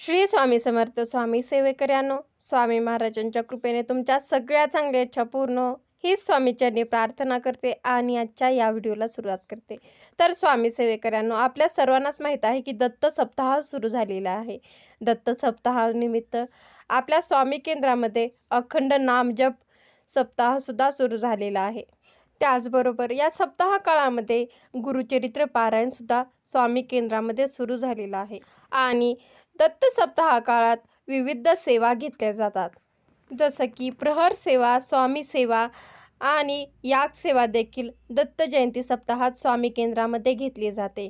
श्री स्वामी समर्थ स्वामी सेवेकऱ्यांनो स्वामी महाराजांच्या कृपेने तुमच्या सगळ्या चांगल्या इच्छा पूर्ण हो. ही. स्वामीचरणी प्रार्थना करते आणि आजच्या या व्हिडिओला सुरुवात करते. तर स्वामी सेवेकऱ्यांनो आपल्या सर्वांनाच माहीत आहे की दत्त सप्ताह सुरू झालेला आहे. दत्त सप्ताहानिमित्त आपल्या स्वामी केंद्रामध्ये अखंड नामजप सप्ताहसुद्धा सुरू झालेला आहे. त्याचबरोबर या सप्ताह काळामध्ये गुरुचरित्र पारायणसुद्धा स्वामी केंद्रामध्ये सुरू झालेलं आहे. आणि दत्त सप्ताह काळात विविध सेवा घेतल्या जातात. जसं की प्रहर सेवा स्वामी सेवा आणि याग सेवा देखील दत्त जयंती सप्ताहात स्वामी केंद्रामध्ये घेतली जाते.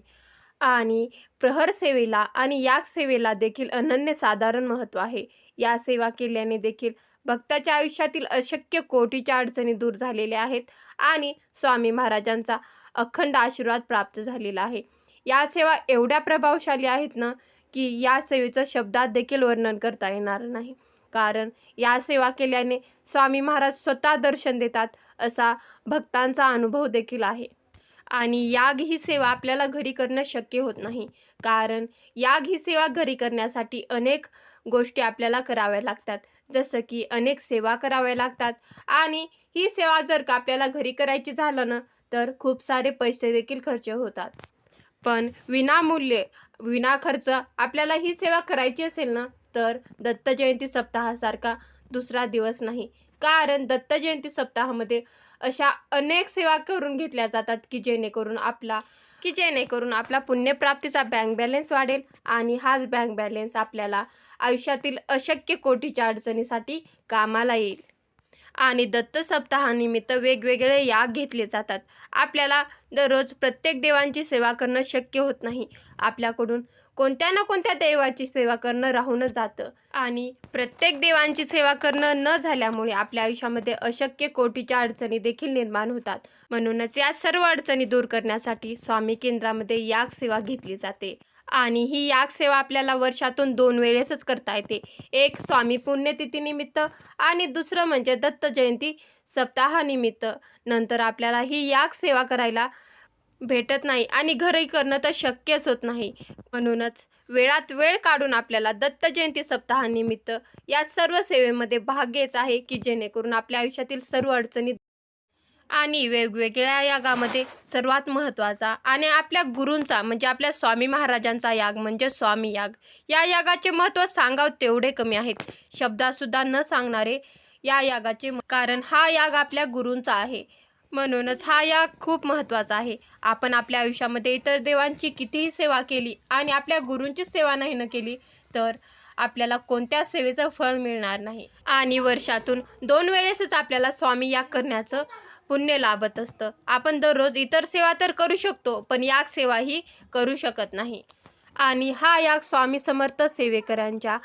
आणि प्रहर सेवेला आणि याग सेवेला देखील अनन्यसाधारण महत्त्व आहे. या सेवा केल्याने देखील भक्ताच्या आयुष्यातील अशक्य कोटीच्या अडचणी दूर झालेल्या आहेत आणि स्वामी महाराजांचा अखंड आशीर्वाद प्राप्त झालेला आहे. या सेवा एवढ्या प्रभावशाली आहेत ना की या सेवेचं शब्दात देखील वर्णन करता येणार नाही. कारण या सेवा केल्याने स्वामी महाराज स्वतः दर्शन देतात असा भक्तांचा अनुभव देखील आहे. आणि याग ही सेवा आपल्याला घरी करणं शक्य होत नाही. कारण याग ही सेवा घरी करण्यासाठी अनेक गोष्टी आपल्याला कराव्या लागतात. जसं की अनेक सेवा कराव्या लागतात. आणि ही सेवा जर का आपल्याला घरी करायची झालं ना तर खूप सारे पैसे देखील खर्च होतात. पण विनामूल्य विना खर्च आपल्याला ही सेवा करायची असेल ना तर दत्त जयंती सप्ताहासारखा दुसरा दिवस नाही. कारण दत्त जयंती सप्ताहामध्ये अशा अनेक सेवा करून घेतल्या जातात की जेणेकरून आपला की जेणेकरून आपला पुण्यप्राप्तीचा बँक बॅलेन्स वाढेल आणि हाच बँक बॅलेन्स आपल्याला आयुष्यातील अशक्य कोटीच्या अडचणीसाठी कामाला येईल. आणि दत्त सप्ताहानिमित्त वेगवेगळे याग घेतले जातात. आपल्याला दररोज प्रत्येक देवांची सेवा करणं शक्य होत नाही. आपल्याकडून कोणत्या ना कोणत्या देवाची सेवा करणं राहूनच जातं. आणि प्रत्येक देवांची सेवा करणं न झाल्यामुळे आपल्या आयुष्यामध्ये अशक्य कोटीच्या अडचणी देखील निर्माण होतात. म्हणूनच या सर्व अडचणी दूर करण्यासाठी स्वामी केंद्रामध्ये याग सेवा घेतली जाते. आणि ही याग सेवा आपल्याला वर्षातून दोन वेळेसच करता येते. एक स्वामी पुण्यतिथीनिमित्त आणि दुसरं म्हणजे दत्त जयंती सप्ताहानिमित्त. नंतर आपल्याला ही याग सेवा करायला भेटत नाही आणि घरही करणं तर शक्यच होत नाही. म्हणूनच वेळात वेळ काढून आपल्याला दत्त जयंती सप्ताहानिमित्त या सर्व सेवेमध्ये भाग घ्यायचा आहे की जेणेकरून आपल्या आयुष्यातील सर्व अडचणी आणि वेगवेगळ्या यागामध्ये सर्वात महत्त्वाचा आणि आपल्या गुरूंचा म्हणजे आपल्या स्वामी महाराजांचा याग म्हणजे स्वामी याग. या यागाचे महत्त्व सांगावं तेवढे कमी आहेत. शब्दासुद्धा न सांगणारे या यागाचे कारण हा याग आपल्या गुरूंचा आहे. म्हणूनच हा याग खूप महत्त्वाचा आहे. आपण आपल्या आयुष्यामध्ये इतर देवांची कितीही सेवा केली आणि आपल्या गुरूंची सेवा नाही न केली तर आपल्याला कोणत्या सेवेचं फळ मिळणार नाही. आणि वर्षातून दोन वेळेसच आपल्याला स्वामी याग करण्याचं पुण्य लाभत असतं. आपण दररोज इतर सेवा तर करू शकतो पण याग सेवा ही करू शकत नाही. आणि हा याग स्वामी समर्थ सेवेकरांच्या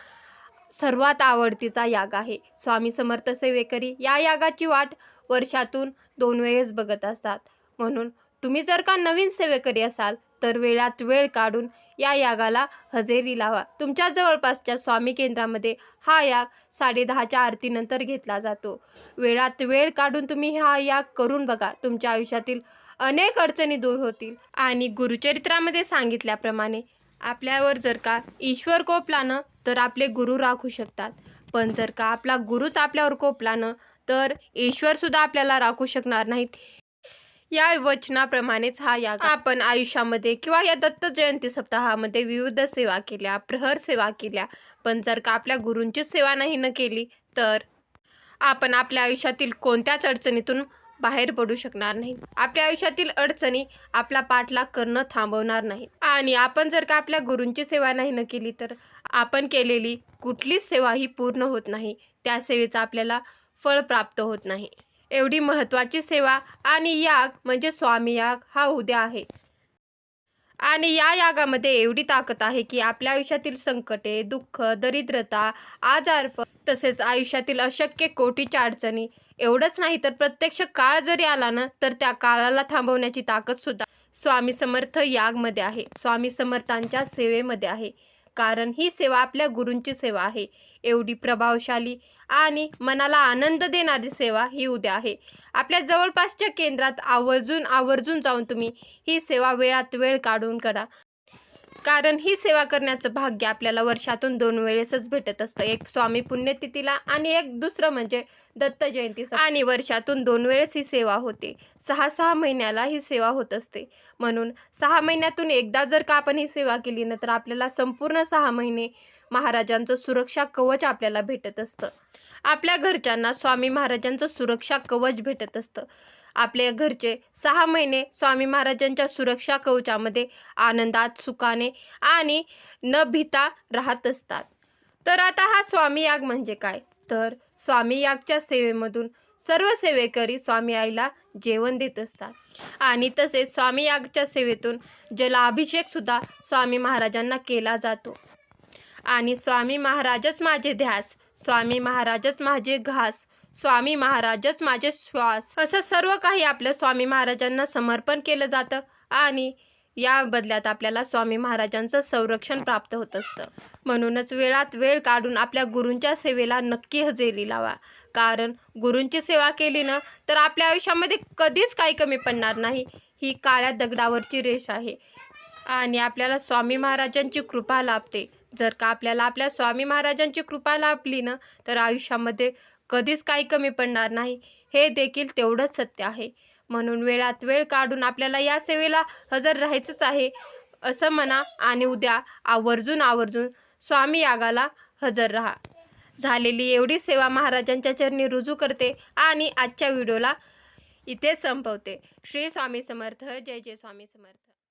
सर्वात आवडतीचा याग आहे. स्वामी समर्थ सेवेकरी या यागाची वाट वर्षातून दोन वेळेस बघत असतात. म्हणून तुम्ही जर का नवीन सेवेकरी असाल तर वेळात वेळ काढून या यागाला हजेरी लावा. तुमच्या जवळपासच्या स्वामी केंद्रामध्ये हा याग साडेदहाच्या आरतीनंतर घेतला जातो. वेळात वेळ काढून तुम्ही हा याग करून बघा. तुमच्या आयुष्यातील अनेक अडचणी दूर होतील. आणि गुरुचरित्रामध्ये सांगितल्याप्रमाणे आपल्यावर जर का ईश्वर कोपला ना तर आपले गुरु राखू शकतात. पण जर का आपला गुरुच आपल्यावर कोपला ना तर ईश्वरसुद्धा आपल्याला राखू शकणार नाहीत. या वचनाप्रमाणेच हा याग आपण आयुष्यामध्ये किंवा या दत्त जयंती सप्ताहामध्ये विविध सेवा केल्या प्रहर सेवा केल्या. पण जर का आपल्या गुरूंची सेवा नाही न केली तर आपण आपल्या आयुष्यातील कोणत्याच अडचणीतून बाहेर पडू शकणार नाही. आपल्या आयुष्यातील अडचणी आपला पाठलाग करणं थांबवणार नाही. आणि आपण जर का आपल्या गुरूंची सेवा नाही न केली तर आपण केलेली कुठलीच सेवा ही पूर्ण होत नाही. त्या सेवेचा आपल्याला फळ प्राप्त होत नाही. एवढी महत्त्वाची सेवा आणि याग म्हणजे स्वामी याग हा उद्या आहे. आणि या यागामध्ये एवढी ताकद आहे की आपल्या आयुष्यातील संकटे दुःख दरिद्रता आजारपण तसेच आयुष्यातील अशक्य कोटीच्या अडचणी एवढंच नाही तर प्रत्यक्ष काळ जरी आला ना तर त्या काळाला थांबवण्याची ताकद सुद्धा स्वामी समर्थ यागमध्ये आहे. स्वामी समर्थांच्या सेवेमध्ये आहे. कारण ही सेवा आपल्या गुरूंची सेवा आहे. एवढी प्रभावशाली आणि मनाला आनंद देणारी सेवा ही उद्या आहे. आपल्या जवळपासच्या केंद्रात आवर्जून आवर्जून जाऊन तुम्ही ही सेवा वेळात वेळ काढून करा. कारण ही सेवा करण्याचं भाग्य आपल्याला वर्षातून दोन वेळेसच भेटत असतं. एक स्वामी पुण्यतिथीला आणि एक दुसरं म्हणजे दत्त जयंतीचा आणि वर्षातून दोन वेळेस ही सेवा होते. सहा सहा महिन्याला ही सेवा होत असते. म्हणून सहा महिन्यातून एकदा जर का आपण ही सेवा केली ना तर आपल्याला संपूर्ण सहा महिने महाराजांचं सुरक्षा कवच आपल्याला भेटत असतं. आपल्या घरच्यांना स्वामी महाराजांचं सुरक्षा कवच भेटत असतं. आपल्या घरचे सहा महिने स्वामी महाराजांच्या सुरक्षा कवचामध्ये आनंदात सुखाने आणि न भीता राहत असतात. तर आता हा स्वामी याग म्हणजे काय? तर स्वामी यागच्या सेवेमधून सर्व सेवेकरी स्वामी आईला जेवण देत असतात. आणि तसेच स्वामी यागच्या सेवेतून जलाभिषेकसुद्धा स्वामी महाराजांना केला जातो. आणि स्वामी महाराजच माझे ध्यास स्वामी महाराजच माझे घास स्वामी महाराजच माझे श्वास. असं सर्व काही आपल्या स्वामी महाराजांना समर्पण केलं जातं आणि या बदल्यात आपल्याला स्वामी महाराजांचं संरक्षण प्राप्त होत असतं. म्हणूनच वेळात वेळ काढून आपल्या गुरूंच्या सेवेला नक्की हजेरी लावा. कारण गुरूंची सेवा केली ना तर आपल्या आयुष्यामध्ये कधीच काही कमी पडणार नाही. ही काळ्या दगडावरची रेष आहे आणि आपल्याला स्वामी महाराजांची कृपा लाभते. जर का आपल्याला आपल्या स्वामी महाराजांची कृपा लाभली ना तर आयुष्यामध्ये कधीच काही कमी पडणार नाही. हे देखील तेवढंच सत्य आहे. म्हणून वेळात वेळ काढून आपल्याला या सेवेला हजर राहायचंच आहे असं म्हणा आणि उद्या आवर्जून आवर्जून स्वामी यागाला हजर राहा. झालेली एवढी सेवा महाराजांच्या चरणी रुजू करते आणि आजच्या व्हिडिओला इथे संपवते. श्री स्वामी समर्थ जय जय स्वामी समर्थ.